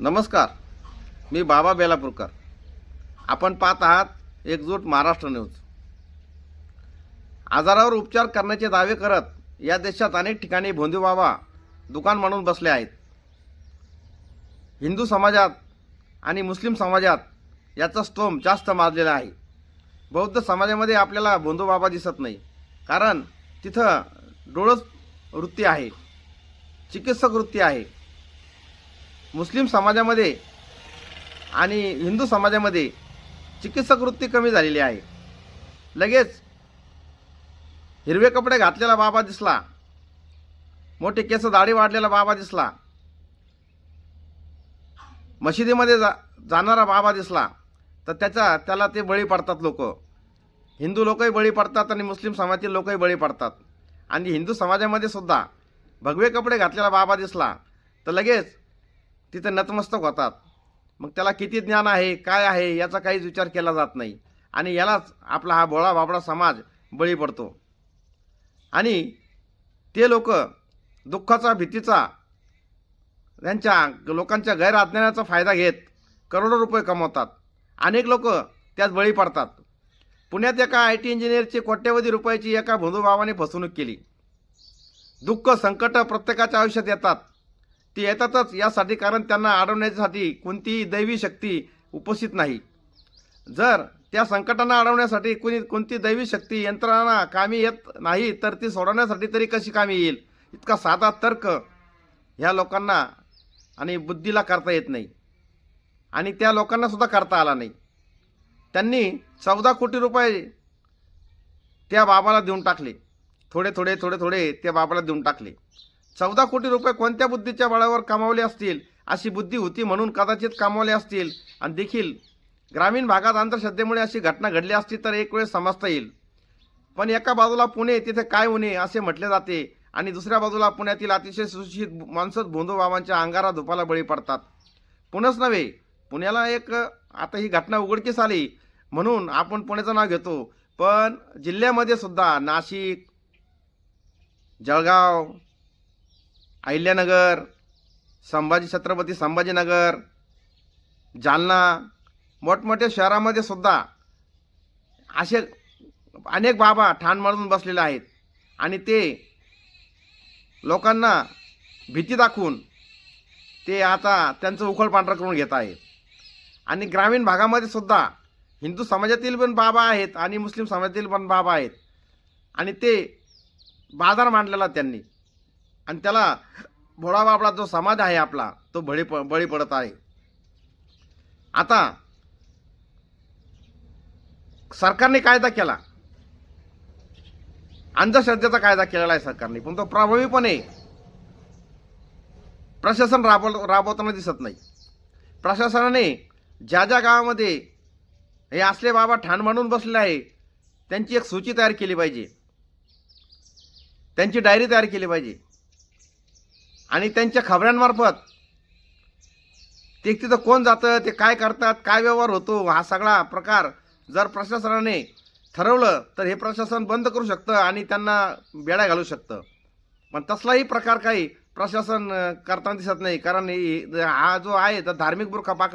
नमस्कार. मी बाबा बेलापूरकर. आपण पाहत आहात एकजूट महाराष्ट्र न्यूज. आजारावर उपचार करण्याचे दावे करत या देशात अनेक ठिकाणी भोंदू बाबा दुकान म्हणून बसले आहेत. हिंदू समाजात आणि मुस्लिम समाजात याचा स्तोम जास्त माजलेला आहे. बौद्ध समाजामध्ये आपल्याला भोंदू बाबा दिसत नाही. कारण तिथं डोळस वृत्ती आहे. चिकित्सक वृत्ती आहे. मुस्लिम समाजामध्ये आणि हिंदू समाजामध्ये चिकित्सक वृत्ती कमी झालेली आहे. लगेच हिरवे कपडे घातलेला बाबा दिसला. मोठे केस दाढी वाढलेला बाबा दिसला. मशिदीमध्ये जा जाणारा बाबा दिसला. तर त्याचा त्याला ते बळी पडतात लोक. हिंदू लोकही बळी पडतात आणि मुस्लिम समाजातील लोकही बळी पडतात. आणि हिंदू समाजामध्ये सुद्धा भगवे कपडे घातलेला बाबा दिसला. तर लगेच तिथं नतमस्तक होतात. मग त्याला किती ज्ञान आहे काय आहे याचा काहीच विचार केला जात नाही. आणि यालाच आपला हा भोळा बाबडा समाज बळी पडतो. आणि ते लोक दुःखाचा भीतीचा त्यांच्या लोकांच्या गैरअज्ञानाचा फायदा घेत करोडो रुपये कमवतात. अनेक लोक त्यात बळी पडतात. पुण्यात एका आय टी इंजिनियरची कोट्यवधी रुपयाची एका भोंदूबाबाने फसवणूक केली. दुःख संकट प्रत्येकाच्या आयुष्यात येतात. ती येतातच. यासाठी कारण त्यांना अडवण्यासाठी कोणतीही दैवी शक्ती उपस्थित नाही. जर त्या संकटांना अडवण्यासाठी कोणी कोणती दैवी शक्ती यंत्रणा कामी येत नाही तर ती सोडवण्यासाठी तरी कशी कामी येईल? इतका साधा तर्क ह्या लोकांना आणि बुद्धीला करता येत नाही. आणि त्या लोकांनासुद्धा करता आला नाही. त्यांनी चौदा कोटी रुपये त्या बाबाला देऊन टाकले. थोडे थोडे थोडे थोडे त्या बाबाला देऊन टाकले. चौदा कोटी रुपये कोणत्या बुद्धीच्या बळावर कमावले असतील? अशी बुद्धी होती म्हणून कदाचित कमावले असतील. आणि देखील ग्रामीण भागात अंधश्रद्धेमुळे अशी घटना घडली असती तर एक वेळ समजता येईल. पण एका बाजूला पुणे तिथे काय होणे असे म्हटले जाते. आणि दुसऱ्या बाजूला पुण्यातील अतिशय सुशिक्षित माणसं भोंदूबाबांच्या अंगारा धुपाला बळी पडतात. पुणेच नव्हे पुण्याला एक आता ही घटना उघडकीस आली. म्हणून आपण पुण्याचं नाव घेतो. पण जिल्ह्यामध्ये सुद्धा नाशिक जळगाव अहिल्यानगर संभाजी छत्रपती संभाजीनगर जालना मोठमोठ्या शहरामध्ये सुद्धा असे अनेक बाबा ठाण मारून बसलेले आहेत. आणि ते लोकांना भीती दाखवून ते आता त्यांचं उखळ पांढरं करून घेत आहेत. आणि ग्रामीण भागामध्ये सुद्धा हिंदू समाजातील पण बाबा आहेत आणि मुस्लिम समाजातील पण बाबा आहेत. आणि ते बाजार मांडलेला त्यांनी. आणि त्याला भोळाबाबळा जो समाज आहे आपला तो बळी प बळी पडत आहे. आता सरकारने कायदा केला. अंधश्रद्धेचा कायदा केलेला आहे सरकारने पण तो प्रभावीपणे प्रशासन राबव राबवताना दिसत नाही. प्रशासनाने ज्या ज्या गावामध्ये हे असले बाबा ठाण मांडून बसले आहे त्यांची एक सूची तयार केली पाहिजे. त्यांची डायरी तयार केली पाहिजे. आणि त्यांच्या खबऱ्यांमार्फत. ते तिथं कोण जातं ते काय करतात काय व्यवहार होतो हा सगळा प्रकार जर प्रशासनाने ठरवलं तर हे प्रशासन बंद करू शकतं आणि त्यांना बेडा घालू शकतं. पण तसलाही प्रकार काही प्रशासन करताना दिसत नाही. कारण हा जो आहे तर धार्मिक बुरखा पा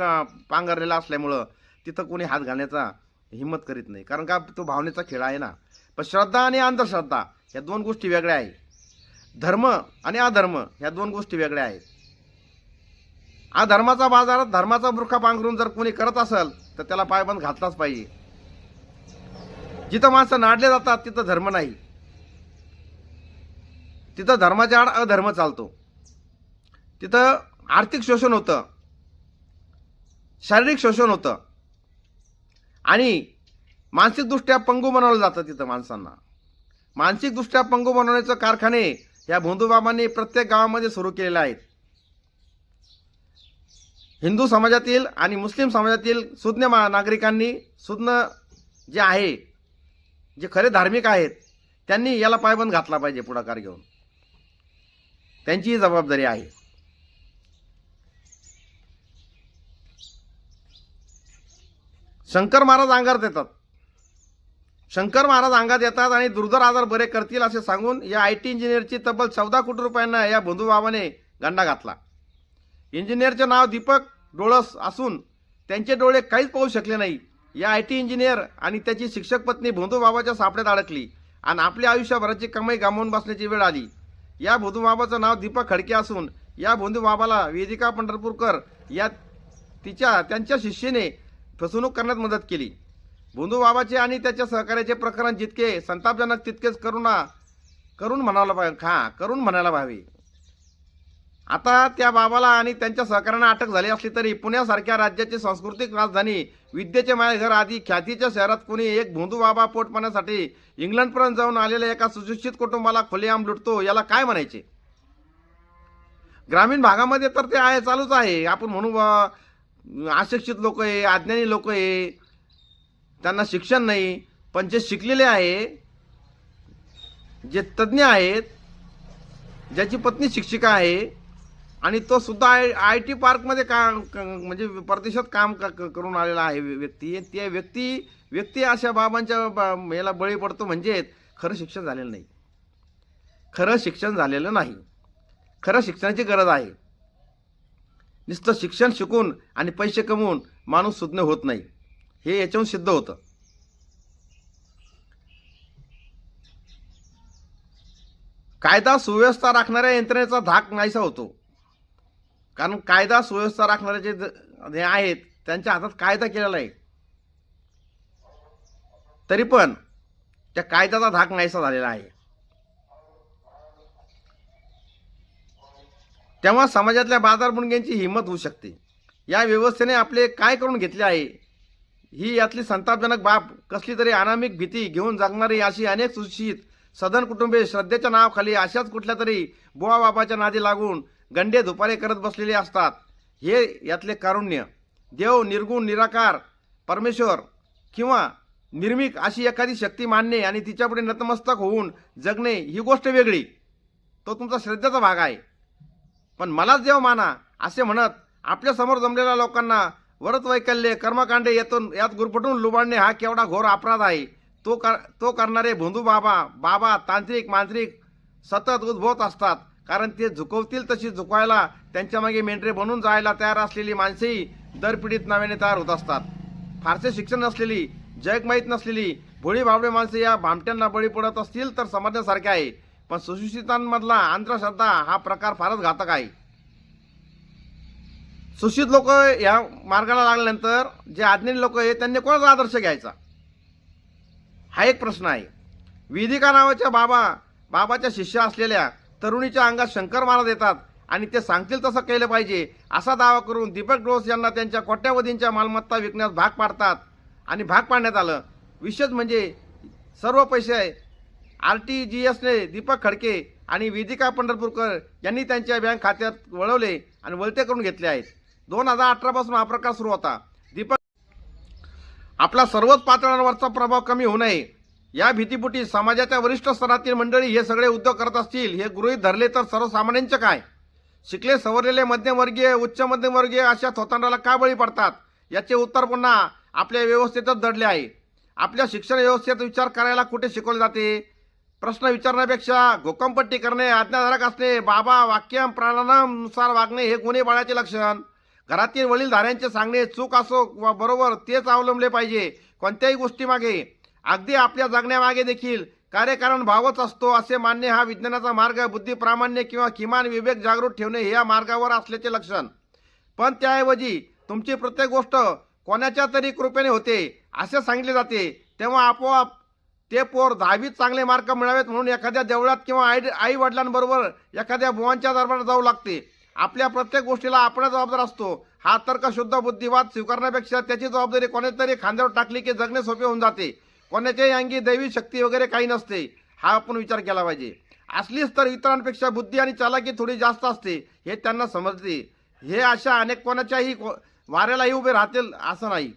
पांघरलेला असल्यामुळं तिथं कोणी हात घालण्याचा हिंमत करीत नाही. कारण का तो भावनेचा खेळ आहे ना. पण श्रद्धा आणि अंधश्रद्धा या दोन गोष्टी वेगळ्या आहे. धर्म आणि अधर्म ह्या दोन गोष्टी वेगळ्या आहेत. अधर्माचा बाजारात धर्माचा बुरखा पांघरून जर कोणी करत असेल तर त्याला पायबंद घातलाच पाहिजे. जिथं माणसं नाडले जातात तिथं धर्म नाही. तिथं धर्माच्या आड अधर्म चालतो. तिथं आर्थिक शोषण होतं. शारीरिक शोषण होतं. आणि मानसिकदृष्ट्या पंगू बनवलं जातं तिथं माणसांना. मानसिकदृष्ट्या पंगू बनवण्याचं कारखाने या भोंदूबाबांनी प्रत्येक गावामध्ये सुरू केलेल्या आहेत. हिंदू समाजातील आणि मुस्लिम समाजातील सुज्ञ मा नागरिकांनी सुज्ञ जे आहे जे खरे धार्मिक आहेत त्यांनी याला पायबंद घातला पाहिजे पुढाकार घेऊन. त्यांचीही जबाबदारी आहे. शंकर महाराज अंगार येतात शंकर महाराज अंगात येतात आणि दुर्धर आजार बरे करतील असे सांगून या आय टी इंजिनियरची तब्बल चौदा कोटी रुपयांना या बंधुबाबाने गंडा घातला. इंजिनियरचे नाव दीपक डोळस असून त्यांचे डोळे काहीच पाहू शकले नाही. या आय टी इंजिनियर आणि त्याची शिक्षक पत्नी भोंदूबाबाच्या सापड्यात अडकली आणि आपल्या आयुष्यभराची कमाई गमावून बसण्याची वेळ आली. या भोंदूबाबाचं नाव दीपक खडके असून या भोंदूबाबाला वेदिका पंढरपूरकर या तिच्या त्यांच्या शिष्येने फसवणूक करण्यात मदत केली. भोंदूबाबाचे आणि त्याच्या सहकार्याचे प्रकरण जितके संतापजनक तितकेच करुणा करून म्हणायला पाहिजे हा करून म्हणायला हवे आता त्या बाबाला आणि त्यांच्या सहकार्यांना अटक झाली असली तरी पुण्यासारख्या राज्याची सांस्कृतिक राजधानी विद्येचे मायघर आदी ख्यातीच्या शहरात कोणी एक भोंदू बाबा पोटपाण्यासाठी इंग्लंडपर्यंत जाऊन आलेल्या एका सुशिक्षित कुटुंबाला खुलेआम लुटतो याला काय म्हणायचे? ग्रामीण भागामध्ये तर ते आहे चालूच आहे. आपण म्हणू बा, अशिक्षित लोक आहे अज्ञानी लोक आहे. त्यांना शिक्षण नाही पण जे शिकलेले आहे जे तज्ज्ञ आहेत ज्याची पत्नी शिक्षिका आहे आणि तो सुद्धा आय आय टी पार्कमध्ये का क- म्हणजे परदेशात काम क- क- करून आलेला आहे व्यक्ती. त्या व्यक्ती व्यक्ती अशा बाबांच्या ब- याला बळी पडतो म्हणजे खरं शिक्षण झालेलं नाही. खरं शिक्षण झालेलं नाही. खरं शिक्षणाची गरज आहे. नुसतं शिक्षण शिकून आणि पैसे कमवून माणूस सुज्ञ होत नाही. हे याच्याहून सिद्ध होतं. कायदा सुव्यवस्था राखणाऱ्या यंत्रणेचा धाक नाहीसा होतो. कारण कायदा सुव्यवस्था राखणारे जे जे आहेत त्यांच्या हातात कायदा केलेला आहे. तरी पण त्या कायद्याचा धाक नाहीसा झालेला आहे. तेव्हा समाजातल्या बाजारबुणग्यांची हिंमत होऊ शकते. या व्यवस्थेने आपले काय करून घेतले आहे? ही यातली संतापजनक बाब कसली तरी अनामिक भीती घेऊन जगणारी अशी अनेक सुशिक्षित सदन कुटुंबे श्रद्धेच्या नावाखाली अशाच कुठल्या तरी बुवा बाबाच्या नादी लागून गंडे धुपारे करत बसलेले असतात. हे यातले कारुण्य. देव निर्गुण निराकार परमेश्वर किंवा निर्मिक अशी एखादी शक्ती मानणे आणि तिच्यापुढे नतमस्तक होऊन जगणे ही गोष्ट वेगळी. तो तुमचा श्रद्धेचा भाग आहे. पण मलाच देव माना असे म्हणत आपल्यासमोर जमलेल्या लोकांना वरत वैकल्य कर्मकांडे येतून यात गुरफटून लुबाडणे हा केवढा घोर अपराध आहे. तो कर तो करणारे भोंदू बाबा बाबा तांत्रिक मांत्रिक सतत उद्भवत असतात. कारण ते झुकवतील तशी झुकवायला त्यांच्यामागे मेंढरे बनून जायला तयार असलेली माणसेही दरपिढीत नव्याने तयार होत असतात. फारसे शिक्षण नसलेली जग माहीत नसलेली भोळी भावडे माणसे या भामट्यांना बळी पडत असतील तर समजण्यासारखे आहे. पण सुशिक्षितांमधला अंधश्रद्धा हा प्रकार फारच घातक आहे. सुशित लोक या मार्गाला लागल्यानंतर जे अज्ञानी लोक आहे त्यांनी कोणाचा आदर्श घ्यायचा? हा एक प्रश्न आहे. वेदिका नावाच्या बाबा बाबाच्या शिष्य असलेल्या तरुणीच्या अंगात शंकर महाराज येतात आणि ते सांगतील तसं केलं पाहिजे असा दावा करून दीपक डोस यांना त्यांच्या कोट्यावधींच्या मालमत्ता विकण्यास भाग पाडतात. आणि भाग पाडण्यात आलं. विशेष म्हणजे सर्व पैसे आर टी जी एसने दीपक खडके आणि वेदिका पंढरपूरकर यांनी त्यांच्या बँक खात्यात वळवले आणि वळते करून घेतले आहेत. दोन हजार अठरापासून हा प्रकार सुरू होता. दीपक आपला सर्वच पातळ्यांवरचा प्रभाव कमी होऊ नये. या भीतीपुटी समाजाच्या वरिष्ठ स्तरातील मंडळी हे सगळे उद्योग करत असतील हे गृहीत धरले तर सर्वसामान्यांचे काय? शिकले सवरलेले मध्यमवर्गीय उच्च मध्यमवर्गीय अशा थोतांडाला का बळी पडतात? याचे उत्तर पुन्हा आपल्या व्यवस्थेतच दडले आहे. आपल्या शिक्षण व्यवस्थेत विचार करायला कुठे शिकवले जाते? प्रश्न विचारण्यापेक्षा घोकमपट्टी करणे आज्ञाधारक असणे बाबा वाक्यम प्राणानुसार वागणे हे गुन्हे बाळाचे लक्षण. घरातील वडीलधाऱ्यांचे सांगणे चूक असो वा बरोबर तेच अवलंबले पाहिजे कोणत्याही गोष्टीमागे अगदी आपल्या जगण्यामागे देखील कार्यकारण भावच असतो असे मानणे हा विज्ञानाचा मार्ग बुद्धी प्रामाण्य किंवा किमान विवेक जागृत ठेवणे हे या मार्गावर असल्याचे लक्षण. पण त्याऐवजी तुमची प्रत्येक गोष्ट कोणाच्या तरी कृपेने होते असे सांगितले जाते. तेव्हा आपोआप ते पोर दहावीत चांगले मार्क मिळावेत म्हणून एखाद्या देवळात किंवा आई आई वडिलांबरोबर एखाद्या बुवांच्या दरबारात जाऊ लागते. आपल्या प्रत्येक गोष्टीला आपण जबाबदार असतो. हा तर्क शुद्ध बुद्धिवाद स्वीकारण्यापेक्षा त्याची जबाबदारी कोणीतरी खांद्यावर टाकली की जगणे सोपे होऊन जाते. कोणाच्याही अंगी दैवी शक्ती वगैरे काही नसते. हा आपण विचार केला पाहिजे. असलीच तर इतरांपेक्षा बुद्धी आणि चालाकी थोडी जास्त असते हे त्यांना समजते. हे अशा अनेक कोणाच्याही को- वाऱ्यालाही उभे राहतील असं नाही.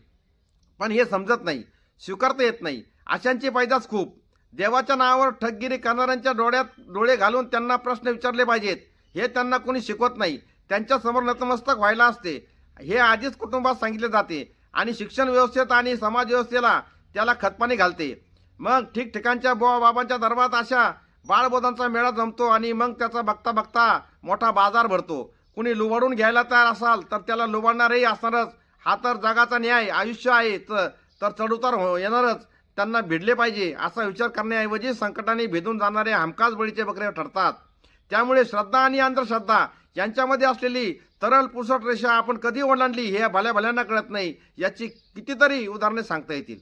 पण हे समजत नाही स्वीकारता येत नाही. अशांची पैदास खूप. देवाच्या नावावर ठगगिरी करणाऱ्यांच्या डोळ्यात डोळे घालून त्यांना प्रश्न विचारले पाहिजेत. हे त्यांना कोणी शिकवत नाही. त्यांच्यासमोर नतमस्तक व्हायला असते. हे आधीच कुटुंबात सांगितले जाते आणि शिक्षण व्यवस्थेत आणि समाज व्यवस्थेला त्याला खतपाणी घालते. मग ठिकठिकाणच्या बुवा बाबांच्या दरबारात अशा बाळबोधांचा मेळा जमतो आणि मग त्याचा बघता बघता मोठा बाजार भरतो. कुणी लुबाडून घ्यायला तयार असाल तर त्याला लुबाडणारही असणारच. हा तर जगाचा न्याय आयुष्य आहे. तर तर चढउतार हो येणारच. त्यांना भिडले पाहिजे असा विचार करण्याऐवजी संकटाने भेदून जाणारे हमखास बळीचे बकरे ठरतात. त्यामुळे श्रद्धा आणि अंधश्रद्धा यांच्यामध्ये असलेली तरल पुसट रेषा आपण कधी ओलांडली हे भल्या भल्यांना कळत नाही याची कितीतरी उदाहरणे सांगता येतील.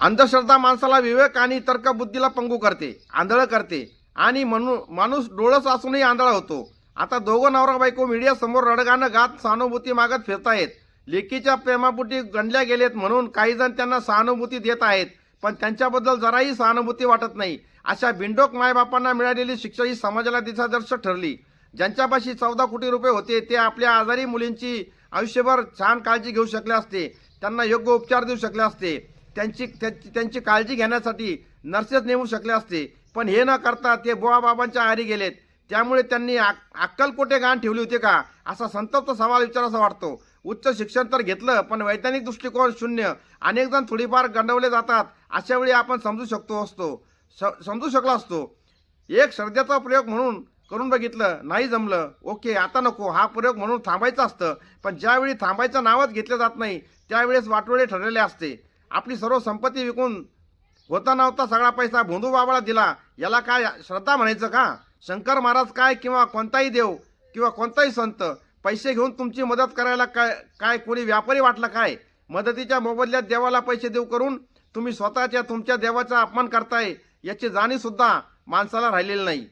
अंधश्रद्धा माणसाला विवेक आणि तर्कबुद्धीला पंगू करते आंधळं करते आणि म्हणू माणूस डोळस असूनही आंधळा होतो. आता दोघं नवरा बायको मीडियासमोर रडगानं गात सहानुभूती मागत फिरतायत. लेकीच्या प्रेमापुटी गणल्या गेलेत म्हणून काही जण त्यांना सहानुभूती देत आहेत पण त्यांच्याबद्दल जराही सहानुभूती वाटत नाही. अशा बिंडोक मायबापांना मिळालेली शिक्षा ही समाजाला दिशादर्शक ठरली. ज्यांच्यापाशी चौदा कोटी रुपये होते ते आपल्या आजारी मुलींची आयुष्यभर छान काळजी घेऊ शकले असते. त्यांना योग्य उपचार देऊ शकले असते. त्यांची त्यांची त्यांची काळजी घेण्यासाठी नर्सेस नेमू शकले असते. पण हे न करता ते बुवाबाबांच्या आहारी गेलेत. त्यामुळे त्यांनी अक- अक्कलकोटे गाण ठेवली होती का? असा संतप्त सवाल विचारासा वाटतो. उच्च शिक्षण तर घेतलं पण वैज्ञानिक दृष्टिकोन शून्य. अनेक जण थोडीफार गंडवले जातात अशा वेळी आपण समजू शकतो असतो. स- समजू शकला असतो. एक श्रद्धेचा प्रयोग म्हणून करून बघितलं नाही जमलं ओके आता नको हा प्रयोग म्हणून थांबायचं असतं. पण ज्यावेळी थांबायचं नावच घेतलं जात नाही त्यावेळेस वाटोळे ठरलेले असते. आपली सर्व संपत्ती विकून होता नव्हता सगळा पैसा भोंदू बाबाला दिला याला काय श्रद्धा म्हणायचं का? शंकर महाराज काय किंवा कोणताही देव किंवा कोणताही संत पैसे घेऊन तुमची मदत करायला काय काय कोणी व्यापारी वाटला काय? मदतीच्या मोबदल्यात देवाला पैसे देऊ करून तुम्ही स्वतःच्या तुमच्या देवाचा अपमान करताय याची जाणीवसुद्धा माणसाला राहिलेली नाही.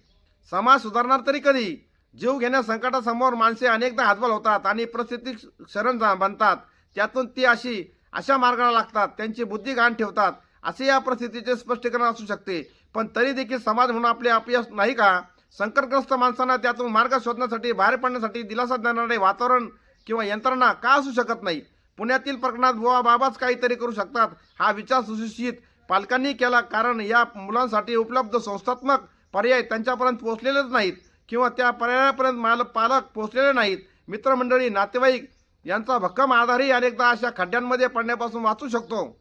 समाज सुधारणार तरी कधी? जीव घेण्या संकटासमोर माणसे अनेकदा हातबल होतात आणि परिस्थिती शरण जा- बनतात. त्यातून ती अशी अशा मार्गाला लागतात त्यांची बुद्धी घाण ठेवतात. असे या परिस्थितीचे स्पष्टीकरण असू शकते. पण तरी देखील समाज म्हणून आपले अपयश नाही का? संकटग्रस्त माणसांना त्यातून मार्ग शोधण्यासाठी बाहेर पडण्यासाठी दिलासा देणारे वातावरण किंवा यंत्रणा का असू शकत नाही? पुण्यातील प्रकरणात बुवा बाबाच काहीतरी करू शकतात हा विचार सुशिक्षित पालकांनी केला कारण या मुलांसाठी उपलब्ध संस्थात्मक पर्याय त्यांच्यापर्यंत पोहोचलेलेच नाहीत किंवा त्या पर्यायापर्यंत माल पालक पोहोचलेले नाहीत. मित्रमंडळी नातेवाईक यांचा भक्कम आधारही अनेकदा अशा खड्ड्यांमध्ये पडण्यापासून वाचू शकतो.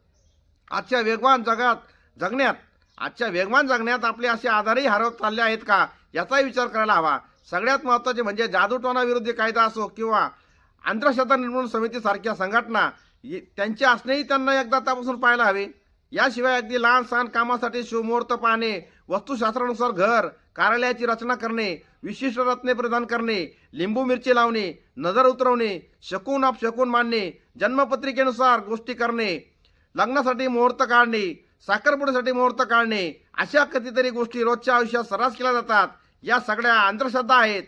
आजच्या वेगवान जगात जगण्यात आजच्या वेगवान जगण्यात आपले असे आधारही हरवत चालले आहेत का याचाही विचार करायला हवा. सगळ्यात महत्त्वाचे म्हणजे जादूटोनाविरोधी कायदा असो किंवा अंधश्रद्धा निर्मूलन समितीसारख्या संघटना ये- त्यांचे असणेही त्यांना एकदा तपासून पाहायला हवे. याशिवाय अगदी लहान सहान कामासाठी शुभमुहूर्त पाहणे वस्तुशास्त्रानुसार घर कार्यालयाची रचना करणे विशिष्ट रत्ने प्रदान करणे लिंबू मिरची लावणे नजर उतरवणे शकून आप शकून मानणे जन्मपत्रिकेनुसार गोष्टी करणे लग्नासाठी मुहूर्त काढणे साखरपुड्यासाठी मुहूर्त काढणे अशा कितीतरी गोष्टी रोजच्या आयुष्यात सर्रास केल्या जातात. या सगळ्या अंधश्रद्धा आहेत.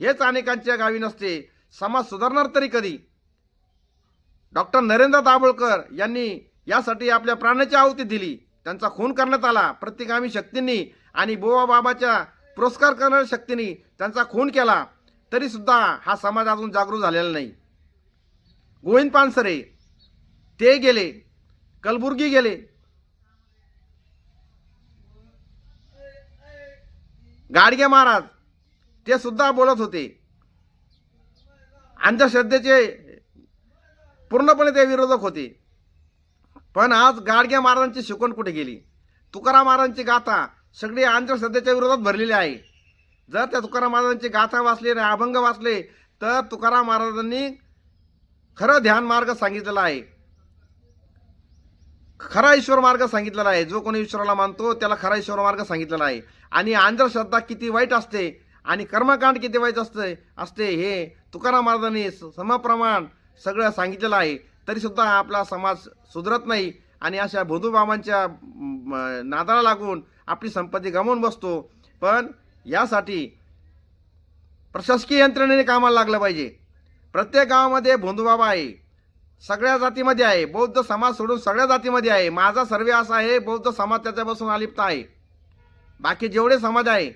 हेच अनेकांच्या गावी नसते. समाज सुधारणार तरी कधी? डॉक्टर नरेंद्र दाभोळकर यांनी यासाठी आपल्या प्राणाची आहुती दिली. त्यांचा खून करण्यात आला. प्रतिगामी शक्तींनी आणि बोवा बाबाच्या पुरस्कार करणाऱ्या शक्तींनी त्यांचा खून केला. तरी सुद्धा हा समाज अजून जागृत झालेला नाही. गोविंद पानसरे ते गेले. कलबुर्गी गेले. गाडगे महाराज ते सुद्धा बोलत होते. अंधश्रद्धेचे पूर्णपणे ते विरोधक होते. पण आज गाडग्या महाराजांची शिकवण कुठे गेली? तुकाराम महाराजांची गाथा सगळी अंधश्रद्धेच्या विरोधात भरलेली आहे. जर त्या तुकाराम महाराजांची गाथा वाचली आणि अभंग वाचले तर तुकाराम महाराजांनी खरं ध्यान मार्ग सांगितलेला आहे. खरा ईश्वर मार्ग सांगितलेला आहे. जो कोणी ईश्वराला मानतो त्याला खरा ईश्वर मार्ग सांगितलेला आहे. आणि अंधश्रद्धा किती वाईट असते आणि कर्मकांड किती वाईट असते असते हे तुकाराम महाराजांनी समप्रमाण सगळं सांगितलेलं आहे. तरीसुद्धा हा आपला समाज सुधरत नाही आणि अशा भोदूबाबांच्या नादाला लागून आपली संपत्ती गमावून बसतो. पण यासाठी प्रशासकीय यंत्रणेने कामाला लागलं पाहिजे. प्रत्येक गावामध्ये भोंदूबाबा आहे. सगळ्या जातीमध्ये आहे. बौद्ध समाज सोडून सगळ्या जातीमध्ये आहे. माझा सर्वे असा आहे बौद्ध समाज त्याच्यापासून अलिप्त आहे. बाकी जेवढे समाज आहे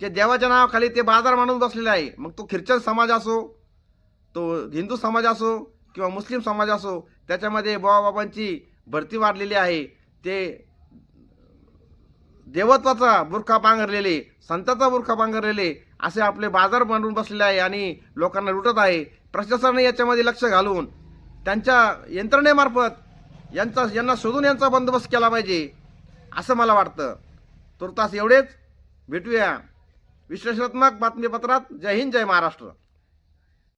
ते देवाच्या नावाखाली ते बाजार मांडून बसलेले आहे. मग तो ख्रिश्चन समाज असो तो हिंदू समाज असो किंवा मुस्लिम समाज असो त्याच्यामध्ये बाबांची भरती वाढलेली आहे. ते देवत्वाचा बुरखा पांघरलेले संताचा बुरखा पांघरलेले असे आपले बाजार बनवून बसलेले आहे आणि लोकांना लुटत आहे. प्रशासनाने याच्यामध्ये लक्ष घालून त्यांच्या यंत्रणेमार्फत यांचा यांना शोधून यांचा बंदोबस्त केला पाहिजे असं मला वाटतं. तुर्तास एवढेच. भेटूया. विश्लेषणात्मक बातमीपत्रात. जय हिंद जय महाराष्ट्र.